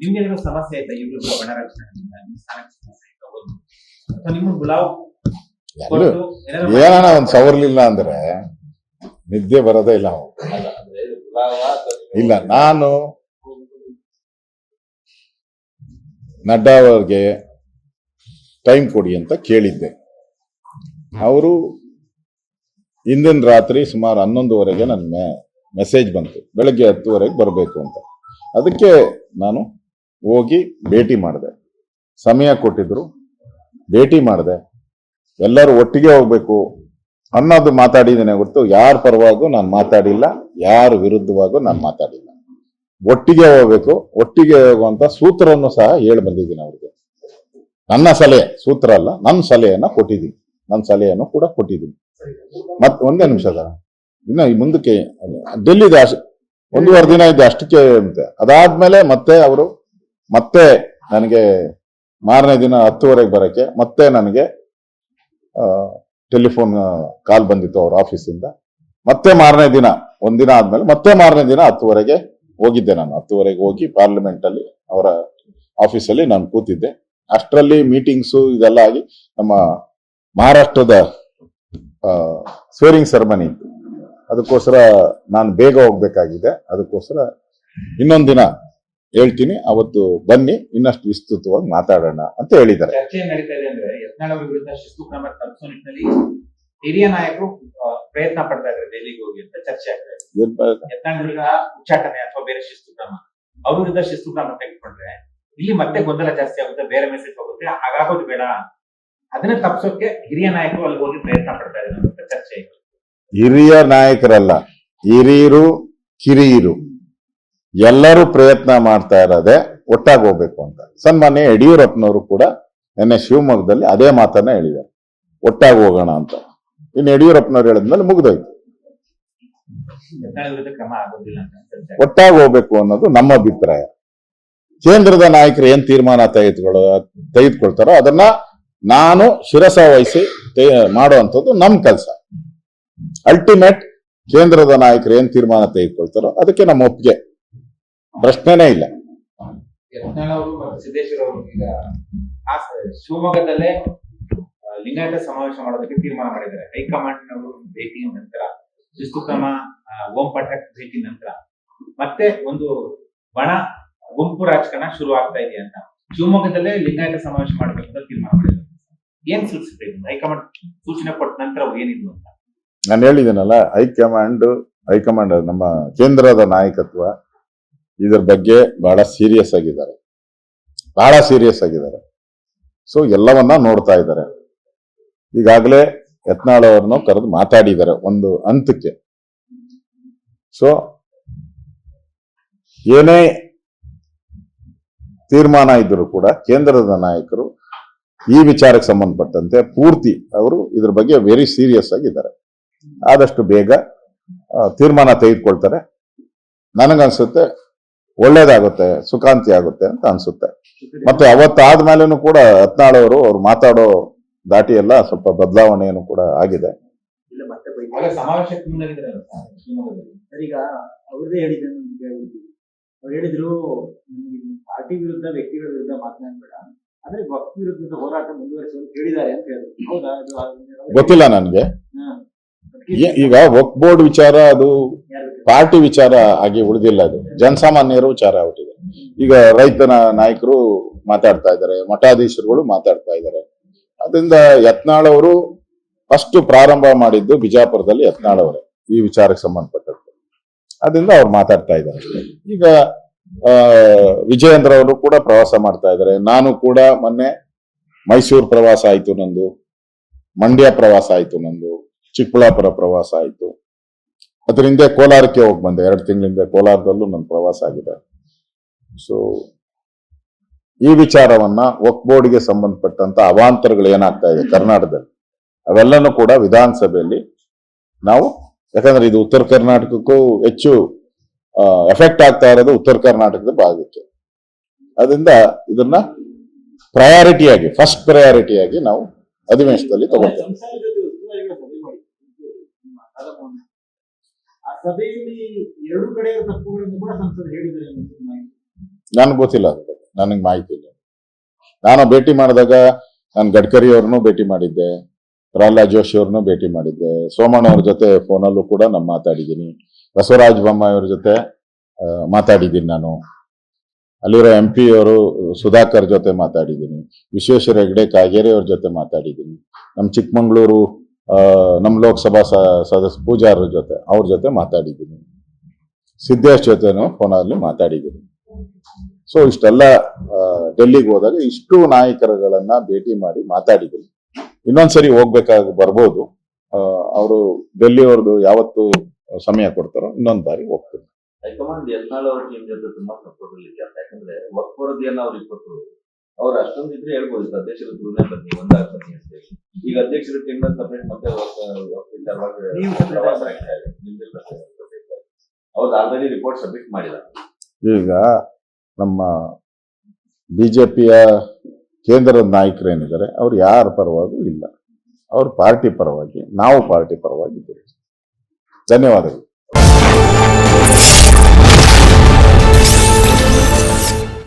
ನಿಮ್ಗೆ ಏನಾದ್ರು ಸಮಸ್ಯೆ ಆಯ್ತಾ ಇವ್ರಿಬ್ರು ಬಣರಾಜಕಾರಣಿಯಿಂದ ನಿಮ್ ಸ್ಥಾನಕ್ಕೆ ಸಮಸ್ಯೆ ಆಯ್ತಾ ಒಂದು ಅಥವಾ ನಿಮ್ಮ ಗುಲಾವ್ ಏನಾನ ಒಂದ್ ಸವರ್ಲಿಲ್ಲ ಅಂದ್ರೆ ನಿದ್ದೆ ಬರೋದೇ ಇಲ್ಲ ಅವ್ನು. ಇಲ್ಲ, ನಾನು ನಡ್ಡಾ ಅವ್ರಿಗೆ ಟೈಮ್ ಕೊಡಿ ಅಂತ ಕೇಳಿದ್ದೆ ಅವರು ಹಿಂದಿನ ರಾತ್ರಿ ಸುಮಾರು ಹನ್ನೊಂದುವರೆಗೆ ನನ್ನ ಮೆಸೇಜ್ ಬಂತು. ಬೆಳಗ್ಗೆ ಹತ್ತುವರೆಗೆ ಬರಬೇಕು ಅಂತ. ಅದಕ್ಕೆ ನಾನು ಹೋಗಿ ಭೇಟಿ ಮಾಡಿದೆ. ಸಮಯ ಕೊಟ್ಟಿದ್ರು. ಭೇಟಿ ಮಾಡಿದೆ. ಎಲ್ಲರೂ ಒಟ್ಟಿಗೆ ಹೋಗ್ಬೇಕು. ಅನ್ನೋದು ಮಾತಾಡಿದ್ದೇನೆ ಹೊರತು ಯಾರ ಪರವಾಗೂ ನಾನು ಮಾತಾಡಿಲ್ಲ. ಯಾರ ವಿರುದ್ಧವಾಗೂ ನಾನು ಮಾತಾಡಿಲ್ಲ. ಒಟ್ಟಿಗೆ ಹೋಗ್ಬೇಕು. ಒಟ್ಟಿಗೆ ಹೋಗುವಂತ ಸೂತ್ರವನ್ನು ಸಹ ಹೇಳಿ ಬಂದಿದ್ದೀನಿ ಅವ್ರಿಗೆ. ನನ್ನ ಸಲಹೆ, ಸೂತ್ರ ಅಲ್ಲ ನನ್ನ ಸಲಹೆಯನ್ನ ಕೊಟ್ಟಿದ್ದೀನಿ. ನನ್ನ ಸಲಹೆಯನ್ನು ಕೂಡ ಕೊಟ್ಟಿದ್ದೀನಿ. ಮತ್ತೆ ಒಂದೇ ನಿಮಿಷದ ಇನ್ನು ಈ ಮುಂದಕ್ಕೆ ಡೆಲ್ಲಿ ಇದೆ ಒಂದೂವರೆ ದಿನ ಇದೆ ಅಷ್ಟಕ್ಕೆ ಅಂತೆ. ಅದಾದ್ಮೇಲೆ ಮತ್ತೆ ಅವರು ಮತ್ತೆ ನನಗೆ ಮಾರನೇ ದಿನ ಹತ್ತುವರೆಗೆ ಬರಕ್ಕೆ ಮತ್ತೆ ನನಗೆ ಟೆಲಿಫೋನ್ ಕಾಲ್ ಬಂದಿತ್ತು ಅವ್ರ ಆಫೀಸಿಂದ. ಮತ್ತೆ ಮಾರನೇ ದಿನ, ಒಂದಿನ ಆದ್ಮೇಲೆ ಮತ್ತೆ ಮಾರನೇ ದಿನ ಹತ್ತುವರೆಗೆ ಹೋಗಿದ್ದೆ ನಾನು. ಹತ್ತುವರೆಗೆ ಹೋಗಿ ಪಾರ್ಲಿಮೆಂಟ್ ಅಲ್ಲಿ ಅವರ ಆಫೀಸಲ್ಲಿ ನಾನು ಕೂತಿದ್ದೆ. ಅಷ್ಟರಲ್ಲಿ ಮೀಟಿಂಗ್ಸು ಇದೆಲ್ಲ ಆಗಿ ನಮ್ಮ ಮಹಾರಾಷ್ಟ್ರದ ಸ್ವೇರಿಂಗ್ ಸೆರೆಮನಿ ಇತ್ತು. ಅದಕ್ಕೋಸ್ಕರ ನಾನು ಬೇಗ ಹೋಗ್ಬೇಕಾಗಿದೆ. ಅದಕ್ಕೋಸ್ಕರ ಇನ್ನೊಂದು ದಿನ ಹೇಳ್ತೀನಿ. ಅವತ್ತು ಬನ್ನಿ ಇನ್ನಷ್ಟು ವಿಸ್ತೃತವಾಗಿ ಮಾತಾಡೋಣ ಅಂತ ಹೇಳಿದ್ದಾರೆ. ಹಿರಿಯ ನಾಯಕರು ಪ್ರಯತ್ನ ಪಡ್ತಾ ಇದ್ದಾರೆ ದೆಹಲಿಗೆ ಹೋಗಿ ಅಂತ ಚರ್ಚೆ ಆಗ್ತಾ ಇದೆ. ಉಚ್ಚಾಟನೆ ಅಥವಾ ಬೇರೆ ಶಿಸ್ತು ಕ್ರಮ? ಅವ್ರ ವಿರುದ್ಧ ಶಿಸ್ತು ಕ್ರಮ ತೆಗೆದುಕೊಂಡ್ರೆ ಇಲ್ಲಿ ಮತ್ತೆ ಗೊಂದಲ ಜಾಸ್ತಿ ಆಗುತ್ತೆ ಬೇರೆ ಮೆಸೇಜ್ ಹೋಗುತ್ತೆ. ಹಾಗಾಗೋದು ಬೇಡ. ಅದನ್ನ ತಪ್ಪಿಸೋಕೆ ಹಿರಿಯ ನಾಯಕರು ಅಲ್ಲಿ ಹೋಗಿ ಪ್ರಯತ್ನ ಪಡ್ತಾ ಇದ್ದಾರೆ ಚರ್ಚೆ ಇದೆ. ಹಿರಿಯ ನಾಯಕರಲ್ಲ, ಹಿರಿಯರು, ಕಿರಿಯರು. ಎಲ್ಲರೂ ಪ್ರಯತ್ನ ಮಾಡ್ತಾ ಇರೋದೇ ಒಟ್ಟಾಗಿ ಹೋಗ್ಬೇಕು ಅಂತ. ಸನ್ಮಾನ್ಯ ಯಡಿಯೂರಪ್ಪನವರು ಕೂಡ ನಿನ್ನೆ ಶಿವಮೊಗ್ಗದಲ್ಲಿ ಅದೇ ಮಾತನ್ನ ಹೇಳಿದ್ದಾರೆ. ಒಟ್ಟಾಗಿ ಹೋಗೋಣ ಅಂತ. ಇನ್ನು ಯಡಿಯೂರಪ್ಪನವ್ರು ಹೇಳಿದ್ಮೇಲೆ ಮುಗ್ದೋಯ್ತು. ಒಟ್ಟಾಗಿ ಹೋಗ್ಬೇಕು ಅನ್ನೋದು ನಮ್ಮ ಅಭಿಪ್ರಾಯ. ಕೇಂದ್ರದ ನಾಯಕರು ಏನ್ ತೀರ್ಮಾನ ತೆಗೆದುಕೊಳ್ಳೋ, ತೆಗೆದುಕೊಳ್ತಾರೋ ಅದನ್ನ ನಾನು ಶಿರಸ ವಹಿಸಿ ಮಾಡುವಂಥದ್ದು ನಮ್ ಕೆಲಸ. ಅಲ್ಟಿಮೇಟ್ ಕೇಂದ್ರದ ನಾಯಕರು ಏನ್ ತೀರ್ಮಾನ ತೆಗೆದುಕೊಳ್ತಾರೋ ಅದಕ್ಕೆ ನಮ್ಮ ಒಪ್ಪಿಗೆ. ಪ್ರಶ್ನೆನೇ ಇಲ್ಲ. ಶಿವಮೊಗ್ಗದಲ್ಲೇ ಲಿಂಗಾಯತ ಸಮಾವೇಶ ಮಾಡೋದಕ್ಕೆ ತೀರ್ಮಾನ ಮಾಡಿದ್ದಾರೆ. ಹೈಕಮಾಂಡ್ ನವರು ಭೇಟಿ ನಂತರ ಶಿಸ್ತು ಕ್ರಮ ಓಂ ಪಠಕ್ ಭೇಟಿ ನಂತರ. ಮತ್ತೆ ಒಂದು ಬಣ, ಗುಂಪು ರಾಜಕಾರಣ ಶುರು ಆಗ್ತಾ ಇದೆ ಅಂತ. ಶಿವಮೊಗ್ಗದಲ್ಲೇ ಲಿಂಗಾಯತ ಸಮಾವೇಶ ಮಾಡಬೇಕು ಅಂತ ತೀರ್ಮಾನ ಮಾಡಿದ್ದಾರೆ. ಏನ್ ಸೂಚಿಸಬೇಕು? ಹೈಕಮಾಂಡ್ ಸೂಚನೆ ಕೊಟ್ಟ ನಂತರ ಏನಿದ್ವು ಅಂತ. ನಾನು ಹೇಳಿದ್ದೀನಲ್ಲ ಹೈಕಮಾಂಡ್ ಹೈಕಮಾಂಡ್ ನಮ್ಮ ಕೇಂದ್ರದ ನಾಯಕತ್ವ ಇದ್ರ ಬಗ್ಗೆ ಬಹಳ ಸೀರಿಯಸ್ ಆಗಿದ್ದಾರೆ. ಬಹಳ ಸೀರಿಯಸ್ ಆಗಿದ್ದಾರೆ. ಸೊ ಎಲ್ಲವನ್ನ ನೋಡ್ತಾ ಇದ್ದಾರೆ. ಈಗಾಗಲೇ ಯತ್ನಾಳ್ ಅವರನ್ನು ಕರೆದು ಮಾತಾಡಿದ್ದಾರೆ ಒಂದು ಹಂತಕ್ಕೆ. ಸೊ ಏನೇ ತೀರ್ಮಾನ ಇದ್ದರೂ ಕೂಡ ಕೇಂದ್ರದ ನಾಯಕರು ಈ ವಿಚಾರಕ್ಕೆ ಸಂಬಂಧಪಟ್ಟಂತೆ ಪೂರ್ತಿ ಅವರು ಇದ್ರ ಬಗ್ಗೆ ವೆರಿ ಸೀರಿಯಸ್ ಆಗಿದ್ದಾರೆ. ಆದಷ್ಟು ಬೇಗ ತೀರ್ಮಾನ ತೆಗೆದುಕೊಳ್ತಾರೆ. ನನಗನ್ಸುತ್ತೆ ಒಳ್ಳೇದಾಗುತ್ತೆ ಸುಖಾಂತಿ ಆಗುತ್ತೆ ಅಂತ ಅನ್ಸುತ್ತೆ. ಮತ್ತೆ ಅವತ್ತಾದ್ಮೇಲೆನೂ ಕೂಡ ಹತ್ನಾಳ್ ಅವರು ಅವ್ರು ಮಾತಾಡೋ ದಾಟಿ ಎಲ್ಲ ಸ್ವಲ್ಪ ಬದಲಾವಣೆಯನ್ನು ಕೂಡ ಆಗಿದೆ. ಈಗ ಅವ್ರದೇ ಹೇಳಿದೆ ನಮ್ಗೆ ಅವ್ರು ಹೇಳಿದ್ರು ಪಾರ್ಟಿ ವಿರುದ್ಧ ವ್ಯಕ್ತಿಗಳ ವಿರುದ್ಧ ಮಾತನಾಡಬೇಡ. ಆದ್ರೆ ವಿರುದ್ಧದ ಹೋರಾಟ ಮುಂದುವರಿಸುವಂತ ಹೇಳಿದ್ದಾರೆ ಅಂತ ಹೇಳಿದ್ರು ಹೌದಾ? ಗೊತ್ತಿಲ್ಲ ನನ್ಗೆ. ಈಗ ವಕ್ ಬೋರ್ಡ್ ವಿಚಾರ, ಅದು ಪಾರ್ಟಿ ವಿಚಾರ ಆಗಿ ಉಳಿದಿಲ್ಲ ಅದು. ಜನಸಾಮಾನ್ಯರ ವಿಚಾರ ಆಗ್ಬಿಟ್ಟಿದೆ ಈಗ ರೈತನ ನಾಯಕರು ಮಾತಾಡ್ತಾ ಇದ್ದಾರೆ, ಮಠಾಧೀಶರುಗಳು ಮಾತಾಡ್ತಾ ಇದ್ದಾರೆ. ಅದರಿಂದ ಯತ್ನಾಳ್ ಅವರು ಫಸ್ಟ್ ಪ್ರಾರಂಭ ಮಾಡಿದ್ದು ಬಿಜಾಪುರದಲ್ಲಿ ಯತ್ನಾಳ್ ಅವರೇ, ಈ ವಿಚಾರಕ್ಕೆ ಸಂಬಂಧಪಟ್ಟದ್ದು. ಅದರಿಂದ ಅವ್ರು ಮಾತಾಡ್ತಾ ಇದ್ದಾರೆ. ಈಗ ವಿಜಯೇಂದ್ರ ಅವರು ಕೂಡ ಪ್ರವಾಸ ಮಾಡ್ತಾ ಇದ್ದಾರೆ. ನಾನು ಕೂಡ ಮೊನ್ನೆ ಮೈಸೂರು ಪ್ರವಾಸ ಆಯ್ತು ನಂದು, ಮಂಡ್ಯ ಪ್ರವಾಸ ಆಯ್ತು ನಂದು. ಚಿಕ್ಕಬಳ್ಳಾಪುರ ಪ್ರವಾಸ ಆಯಿತು. ಅದರಿಂದ ಕೋಲಾರಕ್ಕೆ ಹೋಗಿ ಬಂದೆ. ಎರಡು ತಿಂಗಳಿಂದ ಕೋಲಾರದಲ್ಲೂ ನನ್ನ ಪ್ರವಾಸ ಆಗಿದೆ. ಸೊ ಈ ವಿಚಾರವನ್ನ ವಕ್ ಬೋರ್ಡ್ಗೆ ಸಂಬಂಧಪಟ್ಟಂತ ಅವಾಂತರಗಳು ಏನಾಗ್ತಾ ಇದೆ ಕರ್ನಾಟಕದಲ್ಲಿ, ಅವೆಲ್ಲನೂ ಕೂಡ ವಿಧಾನಸಭೆಯಲ್ಲಿ ನಾವು, ಯಾಕಂದ್ರೆ ಇದು ಉತ್ತರ ಕರ್ನಾಟಕಕ್ಕೂ ಹೆಚ್ಚು ಎಫೆಕ್ಟ್ ಆಗ್ತಾ ಇರೋದು ಉತ್ತರ ಕರ್ನಾಟಕದ ಭಾಗಕ್ಕೆ. ಅದರಿಂದ ಇದನ್ನ ಪ್ರಯಾರಿಟಿಯಾಗಿ ಫಸ್ಟ್ ಪ್ರಯಾರಿಟಿಯಾಗಿ ನಾವು ಅಧಿವೇಶನದಲ್ಲಿ ತಗೊಳ್ತೇವೆ ಕಾಲಮವನ್ನು. ಆ ಸಭೆಯಲ್ಲಿ ಎರಡು ಕಡೆಯ ತಪ್ಪುಗಳನ್ನು ಕೂಡ ಸಂಸದರು ಹೇಳಿದ್ದಾರೆ ನನಗೆ. ಗೊತ್ತಿಲ್ಲ ನನಗೆ ಮಾಹಿತಿ ಇಲ್ಲ ನಾನು ಭೇಟಿ ಮಾಡಿದಾಗ ನಾನು ಗಡ್ಕರಿ ಅವ್ರನ್ನೂ ಭೇಟಿ ಮಾಡಿದ್ದೆ ಪ್ರಹ್ಲಾದ್ ಜೋಶಿ ಅವ್ರನ್ನೂ ಭೇಟಿ ಮಾಡಿದ್ದೆ ಸೋಮಣ್ಣ ಅವ್ರ ಜೊತೆ ಫೋನಲ್ಲೂ ಕೂಡ ನಾನು ಮಾತಾಡಿದ್ದೀನಿ ಬಸವರಾಜ ಬೊಮ್ಮಾಯಿ ಅವ್ರ ಜೊತೆ ಆ, ಮಾತಾಡಿದ್ದೀನಿ ನಾನು ಅಲ್ಲಿರೋ ಎಂ ಪಿ ಅವರು ಸುಧಾಕರ್ ಜೊತೆ ಮಾತಾಡಿದ್ದೀನಿ ವಿಶ್ವೇಶ್ವರ ಹೆಗ್ಡೆ ಕಾಗೇರಿ ಅವ್ರ ಜೊತೆ ಮಾತಾಡಿದ್ದೀನಿ ನಮ್ಮ ಚಿಕ್ಕಮಂಗ್ಳೂರು ನಮ್ಮ ಲೋಕಸಭಾ ಸದಸ್ಯ ಪೂಜಾರ ಜೊತೆ, ಅವ್ರ ಜೊತೆ ಮಾತಾಡಿದ್ದೀನಿ. ಸಿದ್ದೇಶ್ ಜೊತೆನೂ ಫೋನಲ್ಲಿ ಮಾತಾಡಿದ್ದೀನಿ. ಸೊ ಇಷ್ಟೆಲ್ಲ ಡೆಲ್ಲಿಗೆ ಹೋದಾಗ ಇಷ್ಟು ನಾಯಕರುಗಳನ್ನ ಭೇಟಿ ಮಾಡಿ ಮಾತಾಡಿದ್ದೀನಿ. ಇನ್ನೊಂದ್ಸರಿ ಹೋಗ್ಬೇಕಾಗ ಬರ್ಬೋದು. ಅವರು ಡೆಲ್ಲಿ ಅವ್ರದ್ದು ಯಾವತ್ತು ಸಮಯ ಕೊಡ್ತಾರೋ ಇನ್ನೊಂದ್ ಬಾರಿ ಹೋಗ್ತೀನಿ. ಹೈಕಮಾಂಡ್ ಯತ್ನಾಳ್ ಅವ್ರ ಟೀಮ್ ತುಂಬಾ ಸಪೋರ್ಟ್ ಅಲ್ಲಿ ಯಾಕಂದ್ರೆ ವಕ್ಫ್ ವರದಿಯನ್ನ ಅವ್ರಿಗೆ ಕೊಟ್ಟರು ಅವ್ರು ಅಷ್ಟೊಂದು ಇದ್ರೆ ಹೇಳ್ಬೋದು ಅಧ್ಯಕ್ಷರ ಥ್ರೂನೇ ಬನ್ನಿ ಒಂದಾಗ ಅಂತ ಹೇಳಿ. ಈಗ ಅಧ್ಯಕ್ಷರ ಟೀಮ್ ಸಪರೇಟ್ ಮತ್ತೆ ಅವ್ರದ್ದು ಆಲ್ರೆಡಿ ರಿಪೋರ್ಟ್ ಸಬ್ಮಿಟ್ ಮಾಡಿದ್ದಾರೆ ಈಗ ನಮ್ಮ ಬಿಜೆಪಿಯ ಕೇಂದ್ರದ ನಾಯಕರೇನಿದ್ದಾರೆ ಅವ್ರು ಯಾರ ಪರವಾಗೂ ಇಲ್ಲ. ಅವ್ರ ಪಾರ್ಟಿ ಪರವಾಗಿ ನಾವು ಪಾರ್ಟಿ ಪರವಾಗಿ ಇದ್ದೀವಿ ಧನ್ಯವಾದಗಳು.